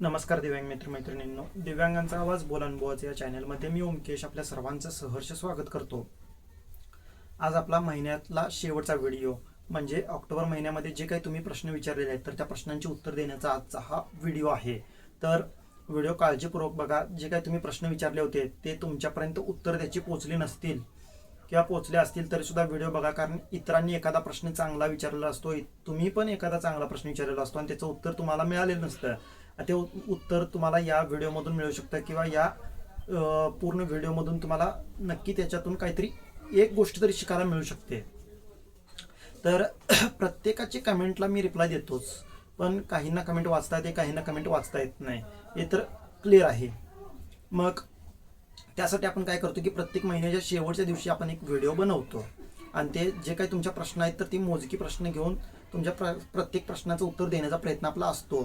नमस्कार दिव्यांग मित्र मैत्रिणींनो दिव्यांगांचा आवाज बोल अनुभवाचे या चॅनलमध्ये मी ओमकेश आपल्या सर्वांचं सहर्ष स्वागत करतो. आज आपला महिन्यातला शेवटचा व्हिडिओ म्हणजे ऑक्टोबर महिन्यामध्ये जे काही तुम्ही प्रश्न विचारलेले आहेत तर त्या प्रश्नांची उत्तर देण्याचा आजचा हा व्हिडिओ आहे. तर व्हिडिओ काळजीपूर्वक बघा जे काही तुम्ही प्रश्न विचारले होते ते तुमच्यापर्यंत उत्तर त्याची पोचली नसतील किंवा पोचले असतील तरीसुद्धा व्हिडिओ बघा कारण इतरांनी एखादा प्रश्न चांगला विचारलेला असतो तुम्ही पण एखादा चांगला प्रश्न विचारलेला असतो आणि त्याचं उत्तर तुम्हाला मिळालेलं नसतं. ते उत्तर तुम्हाला या व्हिडिओमधून मिळू शकतं किंवा या पूर्ण व्हिडिओमधून तुम्हाला नक्की त्याच्यातून काहीतरी एक गोष्ट तरी शिकायला मिळू शकते. तर प्रत्येकाची कमेंटला मी रिप्लाय देतोच पण काहींना कमेंट वाचता येते काहींना कमेंट वाचता येत नाही. हे तर क्लिअर आहे. मग त्यासाठी आपण काय करतो की प्रत्येक महिन्याच्या शेवटच्या दिवशी आपण एक व्हिडिओ बनवतो. आणि ते जे काही तुमच्या प्रश्न आहेत तर ती मोजकी प्रश्न घेऊन तुमच्या प्र प्रत्येक प्रश्नाचं उत्तर देण्याचा प्रयत्न आपला असतो.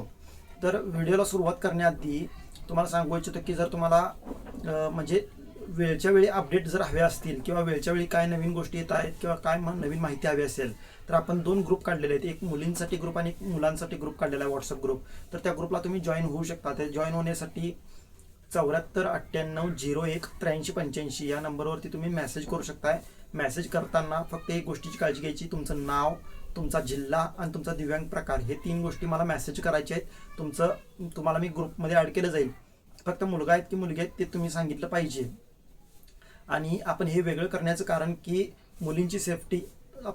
तर व्हिडिओला सुरुवात करण्याआधी तुम्हाला सांगू इच्छितो की जर तुम्हाला म्हणजे वेळच्या वेळी अपडेट जर हवे असतील किंवा वेळच्या वेळी काय नवीन गोष्टी येत आहेत किंवा काय म- नवीन माहिती हवी असेल तर आपण दोन ग्रुप काढलेले आहेत. एक मुलींसाठी ग्रुप आणि एक मुलांसाठी ग्रुप काढलेला आहे व्हॉट्सअप ग्रुप. तर त्या ग्रुपला तुम्ही जॉईन होऊ शकता. ते जॉईन होण्यासाठी चौऱ्याहत्तर अठ्ठ्याण्णव झिरो एक त्र्याऐंशी पंच्याऐंशी या नंबरवरती तुम्ही मेसेज करू शकताय. मेसेज करताना फक्त एक गोष्टीची काळजी घ्यायची तुमचं नाव तुमचा जिल्हा आणि तुमचा दिव्यांग प्रकार. हे तीन गोष्टी मला मेसेज करायचे आहेत. तुमचं तुम्हाला मी ग्रुपमध्ये ॲड केलं जाईल. फक्त मुलगा आहेत की मुलगी आहेत ते तुम्ही सांगितलं पाहिजे. आणि आपण हे वेगळं करण्याचं कारण की मुलींची सेफ्टी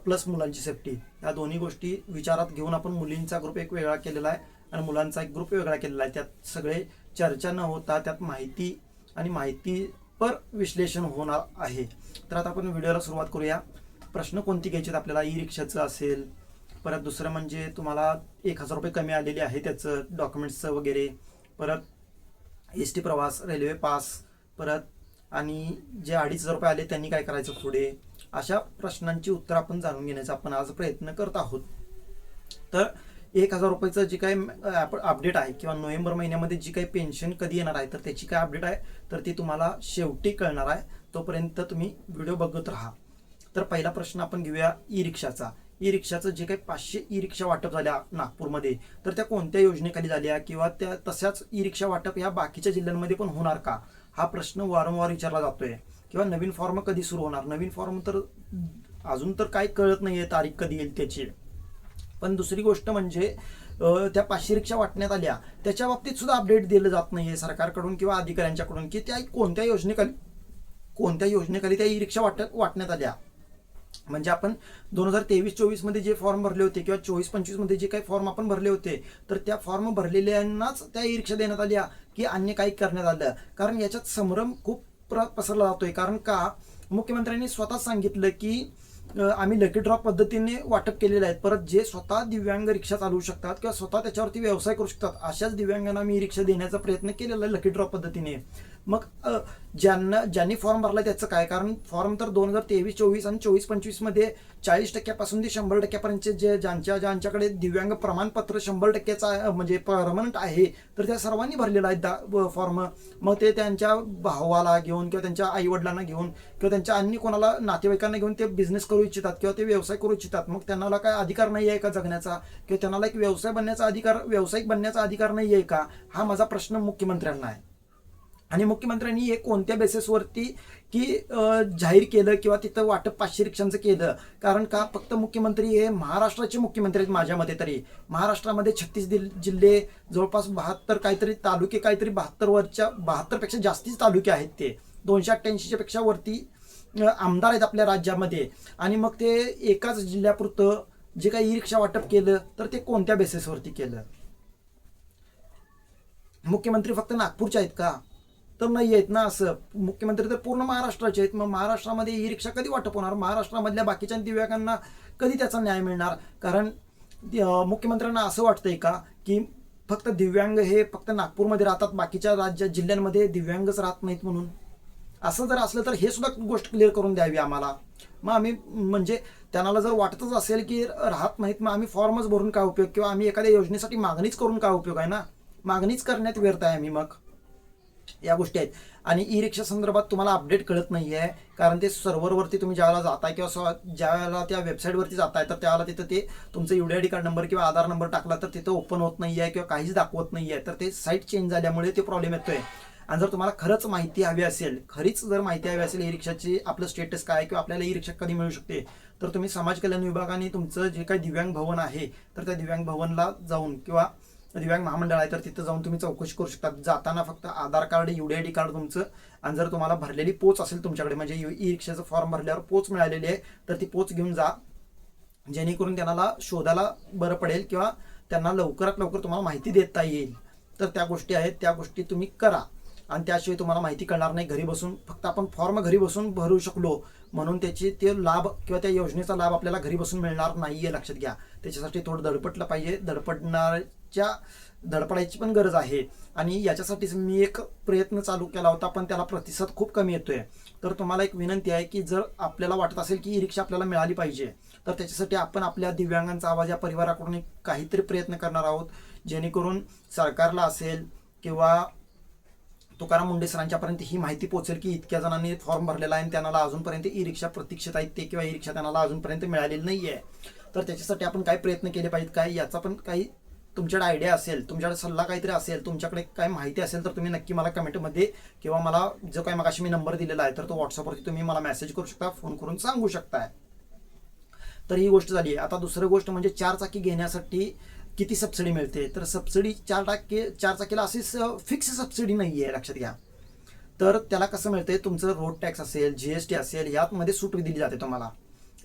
प्लस मुलांची सेफ्टी या दोन्ही गोष्टी विचारात घेऊन आपण मुलींचा ग्रुप एक वेगळा केलेला आहे आणि मुलांचा एक ग्रुप वेगळा केलेला आहे. त्यात सगळे चर्चा न होता त्यात माहिती आणि माहिती पर विश्लेषण होणार आहे. तर आता आपण व्हिडिओला सुरुवात करूया. प्रश्न कोणती घ्यायचे आपल्याला? ई रिक्षाचं असेल. परत दुसरं म्हणजे तुम्हाला एक हजार रुपये कमी आलेले आहे त्याचं डॉक्युमेंट्सचं वगैरे. परत एस टी प्रवास रेल्वे पास परत आणि जे अडीच हजार रुपये आले त्यांनी काय करायचं पुढे? अशा प्रश्नांची उत्तर आपण जाणून घेण्याचा आपण आज प्रयत्न करत आहोत. तर एक हजार रुपयाचं जे काही अपडेट आहे किंवा नोव्हेंबर महिन्यामध्ये जी काही पेन्शन कधी येणार आहे तर त्याची काय अपडेट आहे तर ती तुम्हाला शेवटी कळणार आहे. तोपर्यंत तुम्ही व्हिडिओ बघत राहा. तर पहिला प्रश्न आपण घेऊया ई रिक्षाचा ई रिक्षाचं जे काही पाचशे ई रिक्षा वाटप झाल्या नागपूरमध्ये तर त्या कोणत्या योजनेखाली झाल्या किंवा त्या तशाच ई रिक्षा वाटप ह्या बाकीच्या जिल्ह्यांमध्ये पण होणार का? हा प्रश्न वारंवार विचारला जातोय. किंवा नवीन फॉर्म कधी सुरू होणार? नवीन फॉर्म तर अजून तर काही कळत नाहीये तारीख कधी येईल त्याची. पण दुसरी गोष्ट म्हणजे त्या पाचशे रिक्षा वाटण्यात आल्या. त्याच्या बाबतीत सुद्धा अपडेट दिलं जात नाही आहे सरकारकडून किंवा अधिकाऱ्यांच्याकडून की त्या कोणत्या योजनेखाली कोणत्या योजनेखाली त्या ई रिक्षा वाटत वाटण्यात आल्या. म्हणजे आपण दोन हजार तेवीस चोवीसमध्ये जे फॉर्म भरले होते किंवा चोवीस पंचवीसमध्ये जे काही फॉर्म आपण भरले होते तर त्या फॉर्म भरलेल्यांनाच त्या ई रिक्षा देण्यात आल्या की अन्य काही करण्यात आलं. कारण याच्यात संभ्रम खूप प्र पसरला जातोय. कारण का? मुख्यमंत्र्यांनी स्वतः सांगितलं की आम्ही लकी ड्रॉप पद्धतीने वाटप केलेले आहेत. परत जे स्वतः दिव्यांग रिक्षा चालवू शकतात किंवा स्वतः त्याच्यावरती व्यवसाय करू शकतात अशाच दिव्यांगांना मी रिक्षा देण्याचा प्रयत्न केलेला आहे लकी ड्रॉप पद्धतीने. मग ज्यांना ज्यांनी फॉर्म भरला त्याचं काय? कारण फॉर्म तर दोन हजार तेवीस चोवीस आणि चोवीस पंचवीसमध्ये चाळीस टक्क्यापासून ते शंभर टक्क्यापर्यंतचे जे ज्यांच्या ज्यांच्याकडे दिव्यांग प्रमाणपत्र शंभर टक्क्याचा आहे, म्हणजे परमनंट आहे तर त्या सर्वांनी भरलेला आहे दा फॉर्म मग ते त्यांच्या भावाला घेऊन किंवा त्यांच्या आई वडिलांना घेऊन किंवा त्यांच्या अन्य कोणाला नातेवाईकांना घेऊन ते बिझनेस करू इच्छितात किंवा ते व्यवसाय करू इच्छितात. मग त्यांना काय अधिकार नाही आहे का जगण्याचा? किंवा त्यांना एक व्यवसाय बनण्याचा अधिकार व्यावसायिक बनण्याचा अधिकार नाही आहे का? हा माझा प्रश्न मुख्यमंत्र्यांना आहे. आणि मुख्यमंत्र्यांनी हे कोणत्या बेसिसवरती की जाहीर केलं किंवा तिथं वाटप पाचशे रिक्षांचं केलं? कारण का फक्त मुख्यमंत्री हे महाराष्ट्राचे मुख्यमंत्री आहेत माझ्या मते तरी. महाराष्ट्रामध्ये छत्तीस जिल्हे जवळपास बहात्तर काहीतरी तालुके काहीतरी बहात्तर वरच्या बहात्तरपेक्षा जास्तीच तालुके आहेत ते. दोनशे अठ्ठ्याऐंशीच्या पेक्षा वरती आमदार आहेत आपल्या राज्यामध्ये. आणि मग ते एकाच जिल्ह्यापुरतं जे काही ई रिक्षा वाटप केलं तर ते कोणत्या बेसिसवरती केलं? मुख्यमंत्री फक्त नागपूरचे आहेत का? तर नाही आहेत ना असं. मुख्यमंत्री तर पूर्ण महाराष्ट्राचे आहेत. मग महाराष्ट्रामध्ये ई रिक्षा कधी वाटप होणार? महाराष्ट्रामधल्या बाकीच्या दिव्यांगांना कधी त्याचा न्याय मिळणार? कारण मुख्यमंत्र्यांना असं वाटतंय का की फक्त दिव्यांग हे फक्त नागपूरमध्ये राहतात बाकीच्या राज्या जिल्ह्यांमध्ये दिव्यांगच राहत नाहीत म्हणून? असं जर असलं तर हे सुद्धा गोष्ट क्लिअर करून द्यावी आम्हाला. मग आम्ही म्हणजे त्यांना जर वाटतच असेल की राहत नाहीत मग आम्ही फॉर्मच भरून काय उपयोग? किंवा आम्ही एखाद्या योजनेसाठी मागणीच करून काय उपयोग आहे ना? मागणीच करण्यात व्यर्थ आहे आम्ही मग. या गोष्टी आहेत. आणि ई रिक्षा संदर्भात तुम्हाला अपडेट कळत नाही आहे कारण ते सर्व्हरवरती तुम्ही ज्यावेळेला जाताय किंवा स्व- ज्यावेळेला त्या वेबसाईटवरती जाताय तर त्यावेळेला तिथं ते तुमचं यू डी कार्ड नंबर किंवा आधार नंबर टाकला तर तिथं ओपन होत नाही आहे किंवा काहीच दाखवत नाही आहे तर ते साईट चेंज झाल्यामुळे ते प्रॉब्लेम येतोय. आणि जर तुम्हाला खरंच माहिती हवी असेल खरीच जर माहिती हवी असेल ई रिक्षाची आपलं स्टेटस काय किंवा आपल्याला ई रिक्षा कधी मिळू शकते तर तुम्ही समाज कल्याण विभागाने तुमचं जे काही दिव्यांग भवन आहे तर त्या दिव्यांग भवनला जाऊन किंवा दिव्यांग महामंडळ आहे तर तिथं जाऊन तुम्ही चौकशी करू शकता. जाताना फक्त आधार कार्ड युडीआयडी कार्ड तुमचं आणि जर तुम्हाला भरलेली पोच असेल तुमच्याकडे म्हणजे ई रिक्षाचं फॉर्म भरल्यावर पोच मिळालेली आहे तर ती पोच घेऊन जा. जेणेकरून त्यांना शोधायला बरं पडेल किंवा त्यांना लवकरात लवकर तुम्हाला माहिती देता येईल. तर त्या गोष्टी आहेत त्या गोष्टी तुम्ही करा. आणि त्याशिवाय तुम्हाला माहिती कळणार नाही घरी बसून फक्त आपण फॉर्म घरी बसून भरू शकलो म्हणून त्याची ते लाभ किंवा त्या योजनेचा लाभ आपल्याला घरी बसून मिळणार नाही आहे लक्षात घ्या. त्याच्यासाठी थोडं धडपटलं पाहिजे. धडपडणारच्या धडपडायची पण गरज आहे. आणि याच्यासाठीच मी एक प्रयत्न चालू केला होता पण त्याला प्रतिसाद खूप कमी येतोय. तर तुम्हाला एक विनंती आहे की जर आपल्याला वाटत असेल की ई रिक्षा आपल्याला मिळाली पाहिजे तर त्याच्यासाठी आपण आपल्या दिव्यांगांचा आवाज या परिवाराकडून काहीतरी प्रयत्न करणार आहोत जेणेकरून सरकारला असेल किंवा तुकाराम मुंडे सरांच्यापर्यंत ही माहिती पोहोचेल की इतक्या जणांनी फॉर्म भरलेला आहे आणि त्यांना अजूनपर्यंत ई रिक्षा प्रतीक्षित आहेत ते किंवा ई रिक्षा त्यांना अजूनपर्यंत मिळालेली नाही आहे तर त्याच्यासाठी आपण काय प्रयत्न केले पाहिजेत काय याचा पण काही तुमच्याकडे आयडिया असेल तुमच्याकडे सल्ला काहीतरी असेल तुमच्याकडे काय माहिती असेल तर तुम्ही नक्की मला कमेंटमध्ये किंवा मला जो काही मगाशी मी नंबर दिलेला आहे तर तो व्हॉट्सअपवरती तुम्ही मला मेसेज करू शकता फोन करून सांगू शकताय. तर ही गोष्ट झाली आहे. आता दुसरी गोष्ट म्हणजे चार चाकी घेण्यासाठी किती सबसिडी मिळते? तर सबसिडी चार टक्के चार चाकीला अशी फिक्स सबसिडी नाही आहे लक्षात घ्या. तर त्याला कसं मिळतंय? तुमचं रोड टॅक्स असेल जी एस टी असेल यातमध्ये सूट दिली जाते तुम्हाला.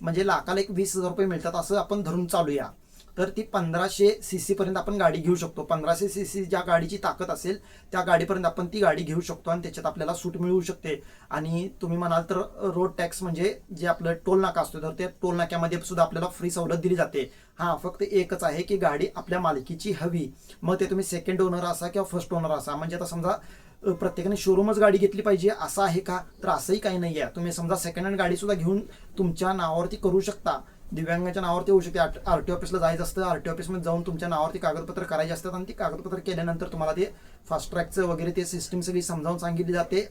म्हणजे लाखाला एक वीस हजार रुपये मिळतात असं आपण धरून चालूया. तर ती पंधराशे सी सी पर्यंत आपण गाडी घेऊ शकतो. पंधराशे सी सी ज्या गाडीची ताकद असेल त्या गाडीपर्यंत आपण ती गाडी घेऊ शकतो आणि त्याच्यात आपल्याला सूट मिळू शकते. आणि तुम्ही म्हणाल तर रोड टॅक्स म्हणजे जे आपलं टोल नाका असतो तर त्या टोल नाक्यामध्ये सुद्धा आपल्याला फ्री सवलत दिली जाते. हा फक्त एकच आहे की गाडी आपल्या मालकीची हवी. मग ते तुम्ही सेकंड ओनर असा किंवा फर्स्ट ओनर असा. म्हणजे आता समजा प्रत्येकाने शोरूमच गाडी घेतली पाहिजे असं आहे का? तर असंही काही नाही आहे तुम्ही समजा सेकंड हँड गाडी सुद्धा घेऊन तुमच्या नावावरती करू शकता. दिव्यांगाच्या नावावरती होऊ शकते. आर टी ऑफिसला जायचं असतं. आर टी ऑफिसमध्ये जाऊन तुमच्या नावावरती कागदपत्र करायचे असतात आणि ती कागदपत्र केल्यानंतर तुम्हाला ते फास्ट ट्रॅकचं वगैरे ते सिस्टीम सगळी समजावून सांगितली जाते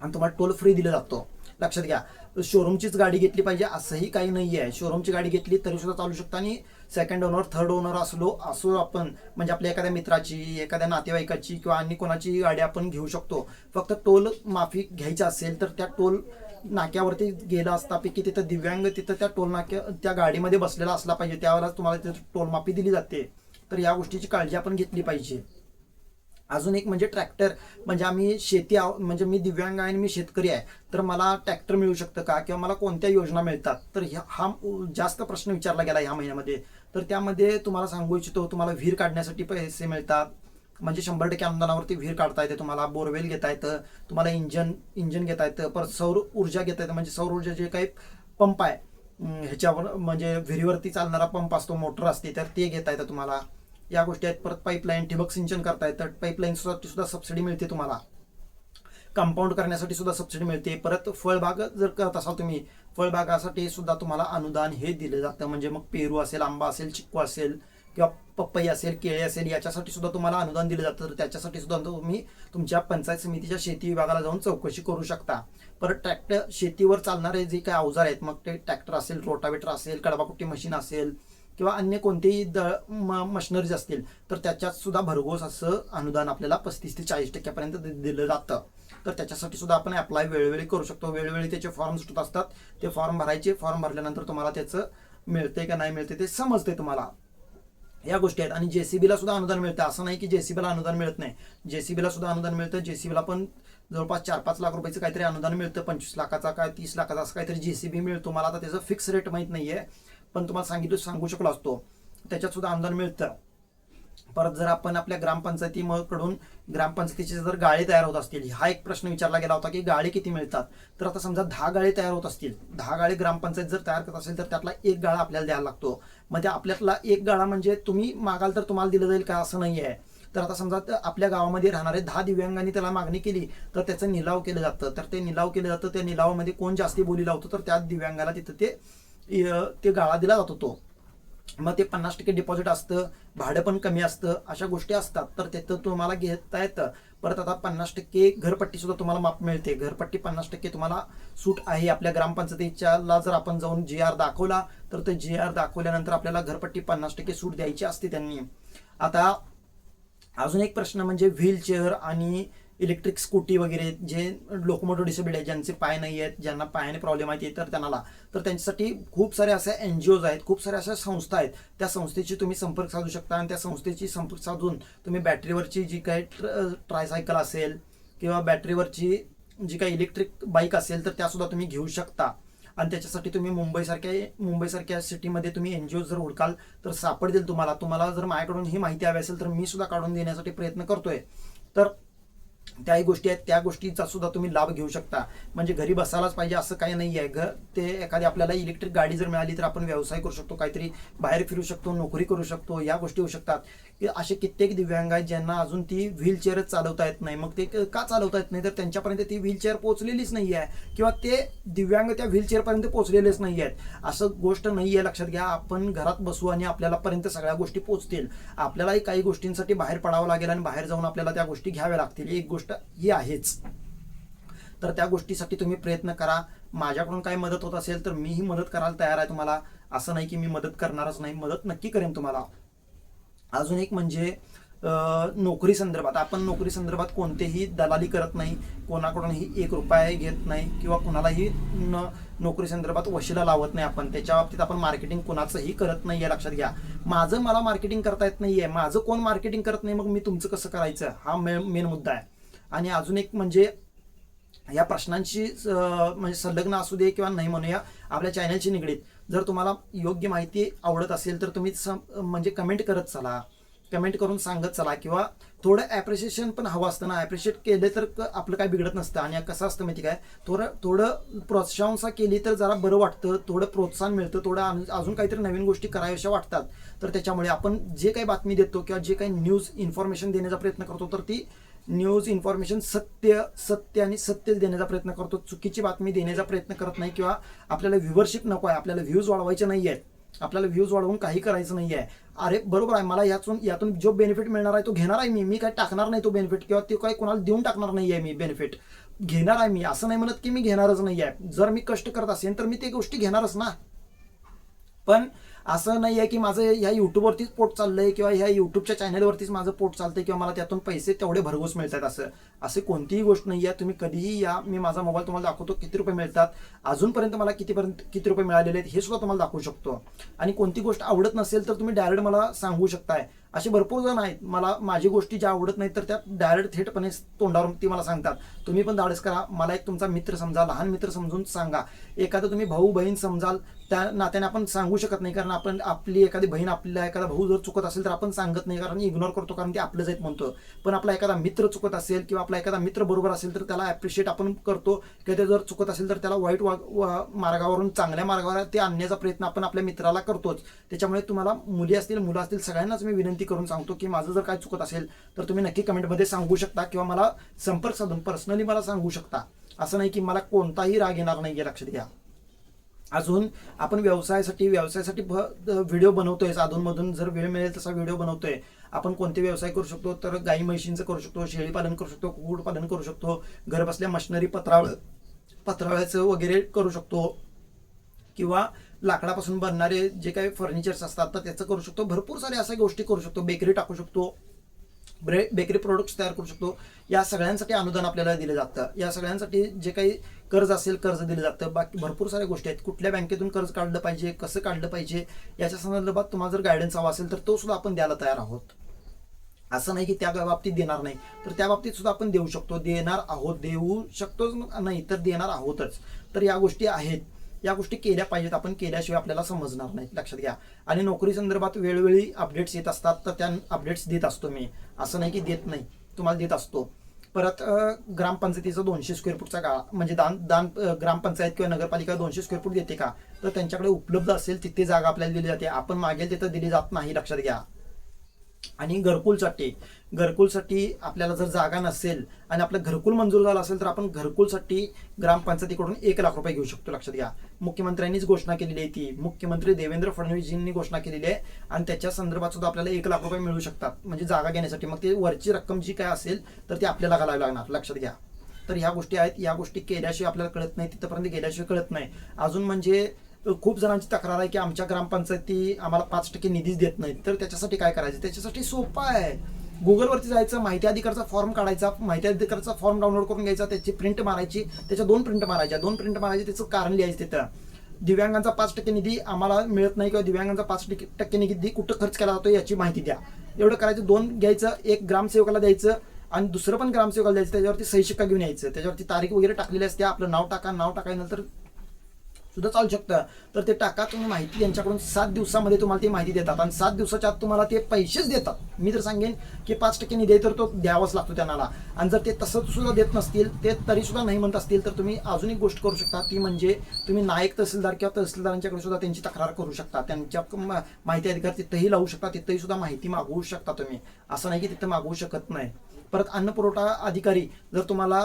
आणि तुम्हाला टोल फ्री दिला जातो. लक्षात घ्या. शोरूमचीच गाडी घेतली पाहिजे असंही काही नाही आहे शोरूमची गाडी घेतली तरी सुद्धा चालू शकता आणि सेकंड ओनर थर्ड ओनर असलो असो आपण म्हणजे आपल्या एखाद्या मित्राची एखाद्या नातेवाईकाची किंवा अन्य कोणाची गाडी आपण घेऊ शकतो. फक्त टोल माफी घ्यायची असेल तर त्या टोल नाक्यावरती गेला असता पैकी तिथं दिव्यांग तिथं त्या टोल नाक्या त्या गाडीमध्ये बसलेला असला पाहिजे त्यावेळेला तुम्हाला तिथं टोलमापी दिली जाते. तर या गोष्टीची काळजी आपण घेतली पाहिजे. अजून एक म्हणजे ट्रॅक्टर म्हणजे आम्ही शेती म्हणजे मी दिव्यांग आहे आणि मी शेतकरी आहे तर मला ट्रॅक्टर मिळू शकतं का? किंवा मला कोणत्या योजना मिळतात? तर ह्या- हा जास्त प्रश्न विचारला गेला ह्या महिन्यामध्ये. तर त्यामध्ये तुम्हाला सांगू इच्छितो तुम्हाला विहीर काढण्यासाठी पैसे मिळतात. म्हणजे शंभर टक्के अनुदानावरती विहीर काढता येते तुम्हाला बोरवेल घेता येतं तुम्हाला इंजन इंजन घेता येतं परत सौर ऊर्जा घेता येतं म्हणजे सौर ऊर्जा जे काही पंप आहे ह्याच्यावर म्हणजे विहिरीवरती चालणारा पंप असतो मोटर असते तर ते घेता येतं तुम्हाला. या गोष्टी आहेत परत पाईपलाईन ठिबक सिंचन करता येतं पाईपलाईन सुद्धा सबसिडी मिळते तुम्हाला. कंपाऊंड करण्यासाठी सुद्धा सबसिडी मिळते. परत फळबाग जर करत असाल तुम्ही फळबागासाठी सुद्धा तुम्हाला अनुदान हे दिलं जातं. म्हणजे मग पेरू असेल आंबा असेल चिक्कू असेल किंवा पपई असेल केळी असेल याच्यासाठी सुद्धा तुम्हाला अनुदान दिलं जातं. तर त्याच्यासाठी सुद्धा तुम्ही तुमच्या पंचायत समितीच्या शेती विभागाला जाऊन चौकशी करू शकता. परत ट्रॅक्टर शेतीवर चालणारे जे काही अवजार आहेत मग ते ट्रॅक्टर असेल रोटावेटर असेल कडबाकुट्टी मशीन असेल किंवा अन्य कोणतेही द मशनरीज असतील तर त्याच्यात सुद्धा भरघोस असं अनुदान आपल्याला पस्तीस ते चाळीस टक्क्यापर्यंत दि- दिलं जातं. तर त्याच्यासाठी सुद्धा आपण अप्लाय वेळोवेळी करू शकतो. वेळोवेळी त्याचे फॉर्म सुटत असतात. ते फॉर्म भरायचे. फॉर्म भरल्यानंतर तुम्हाला त्याचं मिळते का नाही मिळते ते समजते तुम्हाला. या गोष्टी आहेत. आणि जेसीबीला सुद्धा अनुदान मिळतं असं नाही की जेसीबीला अनुदान मिळत नाही. जेसीबीला सुद्धा अनुदान मिळतं जेसीबीला पण जवळपास चार पाच लाख रुपयाचं काहीतरी अनुदान मिळतं. पंचवीस लाखाचा काय तीस लाखाचा असं काहीतरी जेसीबी मिळतो. मला आता त्याचं फिक्स रेट माहीत नाही आहे पण तुम्हाला सांगितलं सांगू शकलो असतो. त्याच्यात सुद्धा अनुदान मिळतं. परत जर आपण आपल्या ग्रामपंचायतीकडून ग्रामपंचायतीचे जर गाळे तयार होत असतील हा एक प्रश्न विचारला गेला होता की गाळे किती मिळतात? तर आता समजा दहा गाळे तयार होत असतील दहा गाळे ग्रामपंचायत जर तयार करत असेल तर त्यातला एक गाळा आपल्याला द्यायला लागतो. मग आपल्यातला एक गाळा म्हणजे तुम्ही मागाल तर तुम्हाला दिलं जाईल का? असं नाही आहे तर आता समजा आपल्या गावामध्ये राहणारे दहा दिव्यांगांनी त्याला मागणी केली तर त्याचं निलाव केलं जातं. तर ते निलाव केलं जातं त्या निलावामध्ये कोण जास्ती बोली लावतो? तर त्या दिव्यांगाला तिथं ते ते गाळा दिला जातो तो. मग ते पन्नास टक्के डिपॉझिट असतं भाडं पण कमी असतं अशा गोष्टी असतात. तर तिथं तुम्हाला घेता येतं. परत आता पन्नास टक्के घरपट्टी सुद्धा तुम्हाला माप मिळते. घरपट्टी पन्नास टक्के तुम्हाला सूट आहे. आपल्या ग्रामपंचायतीच्याला जर आपण जाऊन जी आर दाखवला तर ते जी आर दाखवल्यानंतर आपल्याला घरपट्टी पन्नास टक्के सूट द्यायची असते त्यांनी. आता अजून एक प्रश्न म्हणजे व्हीलचेअर आणि इलेक्ट्रिक स्कूटी वगैरे जे लोकोमोटिव्ह डिसेबिलिटी आहेत ज्यांचे पाय नाही आहेत ज्यांना पायाने प्रॉब्लेम आहेत तर त्यांना तर त्यांच्यासाठी खूप साऱ्या अशा एन जी ओज आहेत खूप साऱ्या अशा संस्था आहेत. त्या संस्थेची तुम्ही संपर्क साधू शकता आणि त्या संस्थेची संपर्क साधून तुम्ही बॅटरीवरची जी काही ट्रायसायकल असेल किंवा बॅटरीवरची जी काही इलेक्ट्रिक बाईक असेल तर त्यासुद्धा तुम्ही घेऊ शकता. आणि त्याच्यासाठी तुम्ही मुंबईसारख्या मुंबईसारख्या सिटीमध्ये तुम्ही एन जी ओ जर हुडकाल तर सापडतील तुम्हाला. तुम्हाला जर माझ्याकडून ही माहिती हवी असेल तर मी सुद्धा काढून देण्यासाठी प्रयत्न करतोय. तर त्याही गोष्टी आहेत. त्या गोष्टीचा सुद्धा तुम्ही लाभ घेऊ शकता. म्हणजे घरी बसायलाच पाहिजे असं काही नाही आहे. घर ते एखादी आपल्याला इलेक्ट्रिक गाडी जर मिळाली तर आपण व्यवसाय करू शकतो. काहीतरी बाहेर फिरू शकतो नोकरी करू शकतो. या गोष्टी होऊ शकतात. की असे कित्येक दिव्यांग आहेत ज्यांना अजून ती व्हीलचेअरच चालवता येत नाही. मग ते का चालवता येत नाही? तर त्यांच्यापर्यंत ती व्हीलचेअर पोहोचलेलीच नाही आहे. किंवा ते दिव्यांग त्या व्हीलचेअरपर्यंत पोहोचलेलेच नाही आहेत. असं गोष्ट नाही आहे लक्षात घ्या. आपण घरात बसू आणि आपल्याला पर्यंत सगळ्या गोष्टी पोचतील आपल्यालाही काही गोष्टींसाठी बाहेर पडावं लागेल आणि बाहेर जाऊन आपल्याला त्या गोष्टी घ्याव्या लागतील. एक गोष्ट ही आहेच. तर त्या गोष्टीसाठी तुम्ही प्रयत्न करा. माझ्याकडून काही मदत होत असेल तर मीही मदत करायला तयार आहे तुम्हाला. असं नाही की मी मदत करणारच नाही. मदत नक्की करेन तुम्हाला. अजून एक म्हणजे नोकरी संदर्भात. आपण नोकरी संदर्भात कोणतेही दलाली करत नाही कोणाकडूनही एक रुपया घेत नाही किंवा कुणालाही न नोकरी संदर्भात वशिला लावत नाही आपण. त्याच्या बाबतीत आपण मार्केटिंग कोणाचंही करत नाही आहे लक्षात घ्या. माझं मला मार्केटिंग करता येत नाही आहे माझं कोण मार्केटिंग करत नाही मग मी तुमचं कसं करायचं? हा मेन मुद्दा आहे. आणि अजून एक म्हणजे या प्रश्नांशी म्हणजे संलग्न असू दे किंवा नाही म्हणूया आपल्या चॅनलशी निगडीत. जर तुम्हाला योग्य माहिती आवडत असेल तर तुम्ही सम- म्हणजे कमेंट करत चला. कमेंट करून सांगत चला किंवा थोडं ॲप्रिशिएशन पण हवं असतं ना. ॲप्रिशिएट केलं तर क- आपलं काय बिघडत नसतं आणि कसं असतं माहिती काय? थोडं थोडं प्रोत्साहनसा केली तर जरा बरं वाटतं थोडं प्रोत्साहन मिळतं थोडं अजून काहीतरी नवीन गोष्टी कराव्याशा वाटतात. तर त्याच्यामुळे आपण जे काही बातमी देतो किंवा जे काही न्यूज इन्फॉर्मेशन देण्याचा प्रयत्न करतो तर ती न्यूज इन्फॉर्मेशन सत्य सत्य आणि सत्य देण्याचा प्रयत्न करतो. चुकीची बातमी देण्याचा प्रयत्न करत नाही किंवा आपल्याला व्ह्युअरशिप नको आहे आपल्याला व्ह्यूज वाढवायचे नाही आहेत आपल्याला व्ह्यूज वाढवून काही करायचं नाही आहे. अरे बरोबर आहे मला यातून यातून जो बेनिफिट मिळणार आहे तो घेणार आहे मी मी काय टाकणार नाही तो बेनिफिट किंवा ते काही कोणाला देऊन टाकणार नाही आहे मी बेनिफिट घेणार आहे मी असं नाही म्हणत की मी घेणारच नाही आहे. जर मी कष्ट करत असेल तर मी ते गोष्टी घेणारच ना. पण असं नाही आहे की माझं ह्या युट्यूबवरतीच पोट चाललंय किंवा ह्या युट्यूबच्या चॅनलवरतीच माझं पोट चालतंय किंवा मला त्यातून पैसे तेवढे भरघोस मिळतात असं. असे कोणतीही गोष्ट नाही आहे. तुम्ही कधीही या. मी माझा मोबाईल तुम्हाला दाखवतो किती रुपये मिळतात. अजूनपर्यंत मला कितीपर्यंत किती रुपये मिळालेले आहेत हे सुद्धा तुम्हाला दाखवू शकतो. आणि कोणती गोष्ट आवडत नसेल तर तुम्ही डायरेक्ट मला सांगू शकताय. असे भरपूर जण आहेत. मला माझी गोष्टी ज्या आवडत नाहीत तर त्या डायरेक्ट थेटपणे तोंडावर ती मला सांगतात. तुम्ही पण धाडस करा. मला एक तुमचा मित्र समजा लहान मित्र समजून सांगा. एखादं तुम्ही भाऊ बहीण समजाल त्या नात्याने आपण सांगू शकत नाही. कारण आपण आपली एखादी बहीण आपल्याला एखादा भाऊ जर चुकत असेल तर आपण सांगत नाही कारण इग्नोर करतो कारण ते आपलंच आहेत म्हणतो. पण आपला एखादा मित्र चुकत असेल किंवा आपला एखादा मित्र बरोबर असेल तर त्याला ॲप्रिशिएट आपण करतो. किंवा ते जर चुकत असेल तर त्याला वाईट वा- मार्गावरून चांगल्या मार्गावर ते आणण्याचा प्रयत्न आपण आपल्या मित्राला करतोच. त्याच्यामुळे तुम्हाला मुली असतील मुलं असतील सगळ्यांनाच मी विनंती करून सांगतो की माझं जर काय चुकत असेल तर तुम्ही नक्की कमेंटमध्ये सांगू शकता किंवा मला संपर्क साधून पर्सनली मला सांगू शकता. असं नाही की मला कोणताही राग येणार नाही लक्षात घ्या. अजून आपण व्यवसायासाठी व्यवसायासाठी व्हिडिओ बनवतोय. अधूनमधून जर वेळ मिळेल तसा व्हिडिओ बनवतोय. आपण कोणते व्यवसाय करू शकतो? तर गाई म्हशींचं करू शकतो शेळी पालन करू शकतो कुक्कुटपालन करू शकतो घरबसल्या मशिनरी पत्रावळ पत्रावळ्याचं वगैरे करू शकतो. किंवा लाकडापासून बनणारे जे काही फर्निचर्स असतात तर त्याचं करू शकतो. भरपूर साऱ्या अशा गोष्टी करू शकतो. बेकरी टाकू शकतो. ब्रेड बेकरी प्रोडक्ट्स तयार करू शकतो. या सगळ्यांसाठी अनुदान आपल्याला दिलं जातं. या सगळ्यांसाठी जे काही कर्ज असेल कर्ज दिलं जातं. बाकी भरपूर साऱ्या गोष्टी आहेत. कुठल्या बँकेतून कर्ज काढलं पाहिजे कसं काढलं पाहिजे याच्या संदर्भात तुम्हाला जर गायडन्स हवा असेल तर तो सुद्धा आपण द्यायला तयार आहोत. असं नाही की त्या बाबतीत देणार नाही. तर त्या बाबतीत सुद्धा आपण देऊ शकतो. देणार आहोत देऊ शकतो नाही तर देणार आहोतच. तर या गोष्टी आहेत. या गोष्टी केल्या पाहिजेत आपण केल्याशिवाय आपल्याला समजणार नाही. लक्षात घ्या. आणि नोकरी संदर्भात वेळोवेळी अपडेट्स येत असतात तर त्या अपडेट्स देत असतो मी. असं नाही की देत नाही तुम्हाला देत असतो. परत ग्रामपंचायतीचा दोनशे स्क्वेअर फूटचा गाळा म्हणजे दान दान ग्रामपंचायत किंवा नगरपालिका दोनशे स्क्वेअर फूट देते का? तर त्यांच्याकडे उपलब्ध असेल तिथे जागा आपल्याला दिली जाते. आपण मागेल तिथं दिली जात नाही लक्षात घ्या. आणि घरकुलसाठी घरकुलसाठी आपल्याला जर जागा नसेल आणि आपलं घरकुल मंजूर झालं असेल तर आपण घरकुलसाठी ग्रामपंचायतीकडून एक लाख रुपये घेऊ शकतो लक्षात घ्या. मुख्यमंत्र्यांनीच घोषणा केलेली आहे ती. मुख्यमंत्री देवेंद्र फडणवीसजींनी घोषणा केलेली आहे आणि त्याच्या संदर्भात सुद्धा आपल्याला एक लाख रुपये मिळू शकतात म्हणजे जागा घेण्यासाठी. मग ते वरची रक्कम जी काय असेल तर ती आपल्याला घालावी लागणार लक्षात घ्या. तर ह्या गोष्टी आहेत या गोष्टी केल्याशिवाय आपल्याला कळत नाही तिथपर्यंत गेल्याशिवाय कळत नाही. अजून म्हणजे खूप जणांची तक्रार आहे की आमच्या ग्रामपंचायती आम्हाला पाच टक्के निधीच देत नाहीत. तर त्याच्यासाठी काय करायचं? त्याच्यासाठी सोपं आहे. गुगलवरती जायचं माहिती अधिकारचा फॉर्म काढायचा माहिती अधिकारचा फॉर्म डाउनलोड करून घ्यायचा त्याची प्रिंट मारायची त्याच्या दोन प्रिंट मारायच्या. दोन प्रिंट मारायचे त्याचं कारण लिहायचं तिथं. दिव्यांगांचा पाच टक्के निधी आम्हाला मिळत नाही किंवा दिव्यांगांचा पाच टक्के टक्के निधी कुठं खर्च केला जातो याची माहिती द्या. एवढं करायचं दोन घ्यायचं एक ग्रामसेवकाला द्यायचं आणि दुसरं पण ग्रामसेवकाला द्यायचं. त्याच्यावरती सही शिक्का घेऊन यायचं. त्याच्यावरती तारीख वगैरे टाकलेली असते आपलं नाव टाका नाव टाकायनंतर सुद्धा चालू शकतं. तर ते टाका तुम्ही माहिती यांच्याकडून सात दिवसामध्ये तुम्हाला ती माहिती देतात आणि सात दिवसाच्या आत तुम्हाला ते पैसेच देतात. मी तर सांगेन की पाच टक्के निधी तर तो द्यावाच लागतो त्यांना. आणि जर ते तसं सुद्धा देत नसतील ते तरी सुद्धा नाही म्हणत असतील तर तुम्ही अजून एक गोष्ट करू शकता. ती म्हणजे तुम्ही नायक तहसीलदार किंवा तहसीलदारांच्याकडे सुद्धा त्यांची तक्रार करू शकता. त्यांच्या माहिती अधिकार तिथंही लावू शकता तिथंही सुद्धा माहिती मागवू शकता तुम्ही. असं नाही की तिथं मागवू शकत नाही. परत अन्न पुरवठा अधिकारी जर तुम्हाला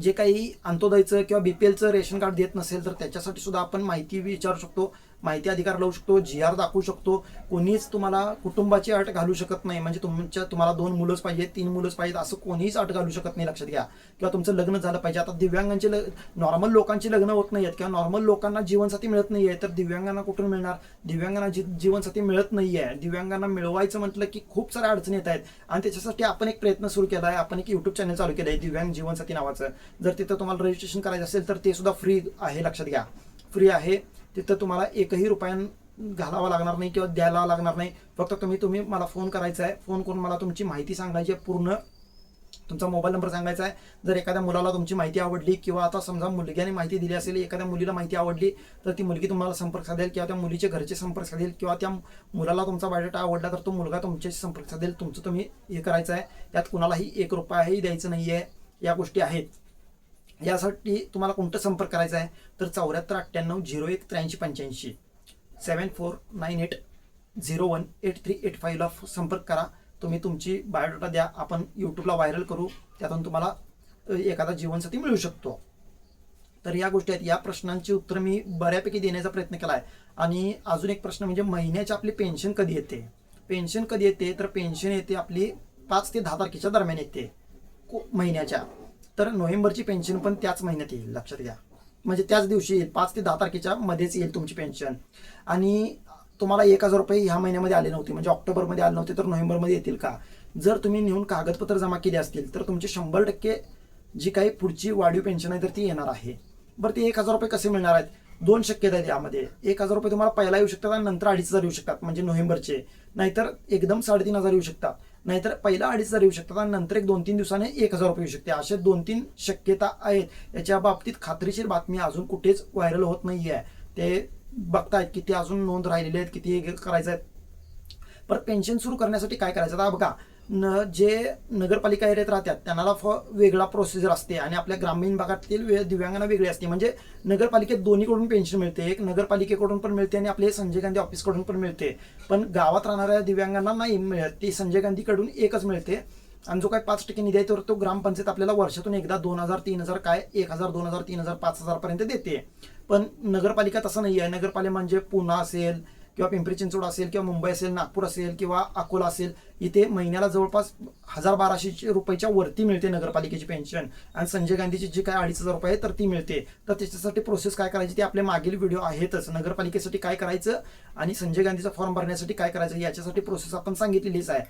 जे काही अंत्योदयचं किंवा बीपीएलचं रेशन कार्ड देत नसेल तर त्याच्यासाठी सुद्धा आपण माहिती विचारू शकतो. माहिती अधिकार लावू शकतो जी आर दाखवू शकतो. कोणीच तुम्हाला कुटुंबाची अट घालू शकत नाही. म्हणजे तुमच्या तुम्हाला दोन मुलंच पाहिजे तीन मुलंच पाहिजेत असं कोणीच अट घालू शकत नाही लक्षात घ्या. किंवा तुमचं लग्न झालं पाहिजे. आता दिव्यांगांचे नॉर्मल लोकांची लग्न होत नाही आहेत किंवा नॉर्मल लोकांना जीवनसाथी मिळत नाही आहे तर दिव्यांगांना कुठून मिळणार? दिव्यांगांना जी जीवनसाथी मिळत नाही आहे दिव्यांगांना मिळवायचं म्हटलं की खूप साऱ्या अडचणी येत आहेत. आणि त्याच्यासाठी आपण एक प्रयत्न सुरू केला आहे. आपण एक युट्यूब चॅनल चालू केलं आहे दिव्यांग जीवनसाथी नावाचं. जर तिथं तुम्हाला रजिस्ट्रेशन करायचं असेल तर ते सुद्धा फ्री आहे लक्षात घ्या. फ्री आहे. तिथं तुम्हाला एकही रुपयां घालावा लागणार नाही किंवा द्यायला लागणार नाही. फक्त तुम्ही तुम्ही मला फोन करायचा आहे. फोन करून मला तुमची माहिती सांगायची आहे. पूर्ण तुमचा मोबाईल नंबर सांगायचा आहे. जर एखाद्या मुलाला तुमची माहिती आवडली किंवा आता समजा मुलग्याने माहिती दिली असेल एखाद्या मुलीला माहिती आवडली तर ती मुलगी तुम्हाला संपर्क साधेल किंवा त्या मुलीचे घरचे संपर्क साधेल किंवा त्या मुलाला तुमचा बायोडेटा आवडला तर तो मुलगा तुमच्याशी संपर्क साधेल. तुमचं तुम्ही हे करायचं आहे. त्यात कुणालाही एक रुपयाही द्यायचं नाही आहे या गोष्टी आहेत. यासाठी तुम्हाला कोणता संपर्क करायचा आहे? तर चौऱ्याहत्तर अठ्ठ्याण्णव झिरो एक त्र्याऐंशी पंच्याऐंशी. Seven four nine eight zero one eight three eight फाईव्हला संपर्क करा. तुम्ही तुमची बायोडाटा द्या. आपण यूट्यूबला व्हायरल करू. त्यातून तुम्हाला एखादा जीवनसाथी मिळू शकतो. तर या गोष्टी आहेत. या प्रश्नांची उत्तर मी बऱ्यापैकी देण्याचा प्रयत्न केला आहे. आणि अजून एक प्रश्न म्हणजे महिन्याची आपली पेन्शन कधी येते? पेन्शन कधी येते? तर पेन्शन येते आपली पाच ते दहा तारखेच्या दरम्यान येते. को- महिन्याच्या. तर नोव्हेंबरची पेन्शन पण त्याच महिन्यात येईल लक्षात घ्या. म्हणजे त्याच दिवशी येईल पाच ते दहा तारखेच्या मध्येच येईल तुमची पेन्शन आणि तुम्हाला एक हजार रुपये ह्या महिन्यामध्ये आले नव्हते म्हणजे ऑक्टोबरमध्ये आले नव्हते तर नोव्हेंबरमध्ये येतील का? जर तुम्ही नेऊन कागदपत्र जमा केले असतील तर तुमचे शंभर टक्के जी काही पुढची वाढीव पेन्शन आहे तर ती येणार आहे. बरं ते एक हजार रुपये कसे मिळणार आहेत? दोन शक्यता आहेत यामध्ये. एक हजार रुपये तुम्हाला पहिला येऊ शकतात आणि नंतर अडीच हजार येऊ शकतात म्हणजे नोव्हेंबरचे. नाहीतर एकदम साडेतीन हजार येऊ शकतात. नाहीतर पहिला अडीच हजार येऊ शकतात आणि नंतर एक दोन तीन दिवसाने एक हजार रुपये येऊ शकते. अशा दोन तीन शक्यता आहेत. याच्या बाबतीत खात्रीशीर बातमी अजून कुठेच व्हायरल होत नाही आहे ते बघतायत किती अजून नोंद राहिलेले आहेत किती करायचं आहे परत पेन्शन सुरू करण्यासाठी काय करायचं? आता बघा न जे नगरपालिका एरियात राहतात त्यांना फ वेगळा प्रोसिजर असते आणि आपल्या ग्रामीण भागातील वे दिव्यांगांना वेगळी असते. म्हणजे नगरपालिकेत दोन्हीकडून पेन्शन मिळते एक नगरपालिकेकडून पण मिळते आणि आपले संजय गांधी ऑफिसकडून पण मिळते. पण गावात राहणाऱ्या दिव्यांगांना नाही मिळत ती संजय गांधीकडून एकच मिळते. आणि जो काय पाच टक्के निधी आहे तर तो ग्रामपंचायत आपल्याला वर्षातून एकदा दोन हजार तीन हजार काय एक हजार दोन हजार तीन हजार पाच हजारपर्यंत देते. पण नगरपालिका तसं नाही आहे नगरपालिका म्हणजे पुणा असेल किंवा पिंपरी चिंचवड असेल किंवा मुंबई असेल नागपूर असेल किंवा अकोला असेल इथे महिन्याला जवळपास हजार बाराशे रुपयाच्या वरती मिळते नगरपालिकेची पेन्शन आणि संजय गांधीची जी काय अडीच हजार रुपये आहे तर ती मिळते. तर त्याच्यासाठी प्रोसेस काय करायची ते आपले मागील व्हिडिओ आहेतच. नगरपालिकेसाठी काय करायचं आणि संजय गांधीचा फॉर्म भरण्यासाठी काय करायचं याच्यासाठी प्रोसेस आपण सांगितलेलीच आहे.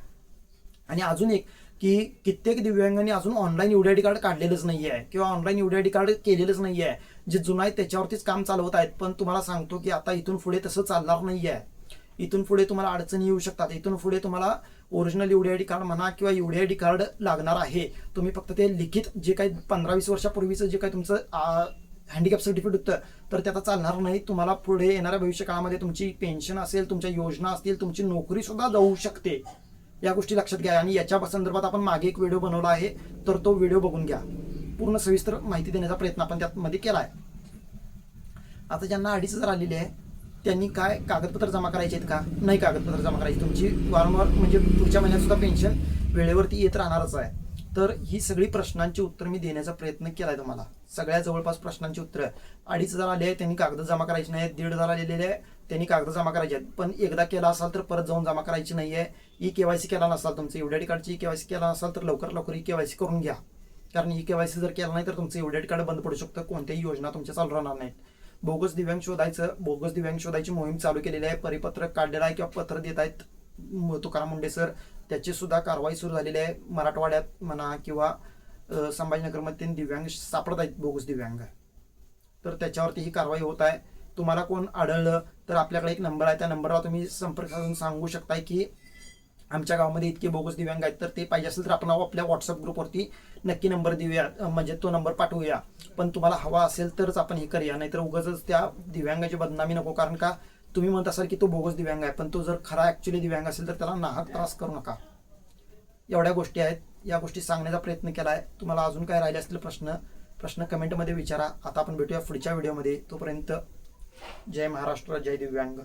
आणि अजून एक की कित्येक दिव्यांगांनी अजून ऑनलाईन डी कार्ड काढलेलंच नाही आहे किंवा online U I D card केलेलंच नाही आहे जे जुनं आहे त्याच्यावरतीच काम चालवत आहेत. पण तुम्हाला सांगतो की आता इथून पुढे तसं चालणार नाही आहे इथून पुढे तुम्हाला अडचणी येऊ शकतात. इथून पुढे तुम्हाला ओरिजिनल डी कार्ड म्हणा किंवा युडीआयडी कार्ड लागणार आहे. तुम्ही फक्त ते लिखित जे काही पंधरा वीस वर्षापूर्वीचं जे काही तुमचं हँडिकॅप सर्टिफिकेट होतं तर ते आता चालणार नाही. तुम्हाला पुढे येणाऱ्या भविष्य काळामध्ये तुमची पेन्शन असेल तुमच्या योजना असतील तुमची नोकरी सुद्धा जाऊ शकते. या गोष्टी लक्षात घ्या. आणि याच्या संदर्भात आपण मागे एक व्हिडिओ बनवला आहे. तर तो व्हिडिओ बघून घ्या. पूर्ण सविस्तर माहिती देण्याचा प्रयत्न आपण त्यामध्ये केला आहे आता ज्यांना अडीच हजार आलेले आहे त्यांनी काय कागदपत्र जमा करायचे आहेत का? नाही कागदपत्र जमा करायची. तुमची वारंवार म्हणजे पुढच्या महिन्यात सुद्धा पेन्शन वेळेवरती येत राहणारच आहे. तर ही सगळी प्रश्नांची उत्तर मी देण्याचा प्रयत्न केला आहे तुम्हाला. सगळ्या जवळपास प्रश्नांची उत्तरं. अडीच हजार आले आहेत त्यांनी कागद जमा करायची नाही दीड हजार आलेले आहे त्यांनी कागद जमा करायचे आहेत. पण एकदा केला असाल तर परत जाऊन जमा करायची नाही आहे ई केवायसी केला नसाल तुमचं एवढ्या कार्डची ई केवायसी केला नसाल तर लवकर लवकर ई केवायसी करून घ्या. कारण ई केवायसी जर केला नाही तर तुमचं एवढ्या कार्ड बंद पडू शकतं. कोणत्याही योजना तुमच्या चालू राहणार नाहीत. बोगस दिव्यांग शोधायचं बोगस दिव्यांग शोधायची मोहीम चालू केलेली आहे. परिपत्रक काढलेलं आहे किंवा पत्र देत आहेत. तुकाराम मुंडे सर त्याची सुद्धा कारवाई सुरू झालेली आहे. मराठवाड्यात म्हणा किंवा अ, संभाजीनगरमध्ये दिव्यांग सापडत आहेत बोगस दिव्यांग. तर त्याच्यावरती ही कारवाई होत आहे. तुम्हाला कोण आढळलं तर आपल्याकडे एक नंबर आहे. त्या नंबरवर तुम्ही संपर्क साधून सांगू शकताय की आमच्या गावामध्ये इतके बोगस दिव्यांग आहेत. तर ते पाहिजे असेल तर आपण आपल्या व्हॉट्सअप ग्रुपवरती नक्की नंबर देऊया. म्हणजे तो नंबर पाठवूया. पण तुम्हाला हवा असेल तरच आपण हे करूया. नाहीतर उगाच त्या दिव्यांगाची बदनामी नको. कारण का? तुम्ही म्हणत असाल की तो बोगस दिव्यांग आहे पण तो जर खरा ऍक्च्युली दिव्यांग असेल तर त्याला नाहक त्रास करू नका. एवढ्या गोष्टी आहेत या गोष्टी सांगण्याचा प्रयत्न केला आहे तुम्हाला अजून काय राहिले असतील प्रश्न प्रश्न कमेंटमध्ये विचारा. आता आपण भेटूया पुढच्या व्हिडिओमध्ये तोपर्यंत जय महाराष्ट्र जय दिव्यांग.